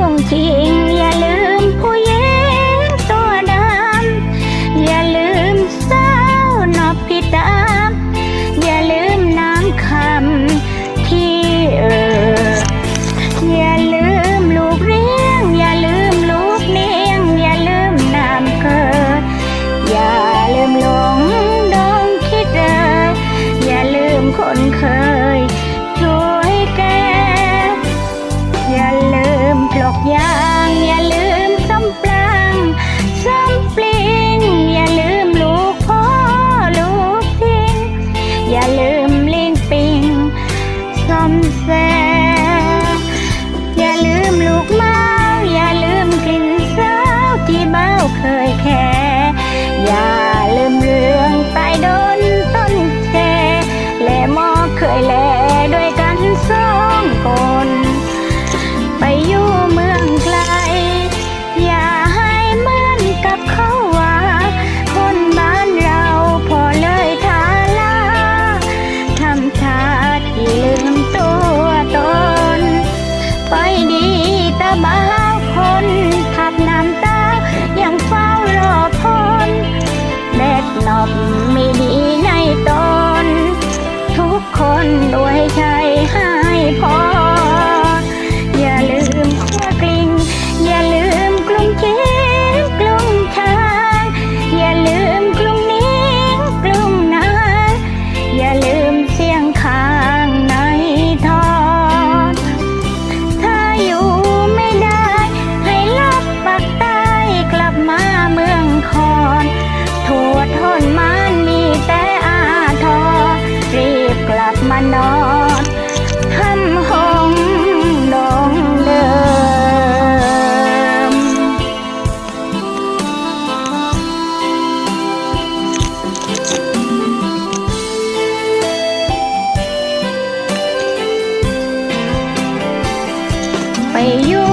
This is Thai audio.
ลงทีเอง คนรวยใจให้พอ อย่าลืมขั้วกลิ้งอย่าลืมกลุ่มเจ็บกลุ่มทางอย่าลืมกลุ่มนี้กลุ่มนาอย่าลืมเสียงข้างในทอนถ้าอยู่ไม่ได้ ให้ลับปักใต้กลับมาเมืองคอนโทษทนมา 没有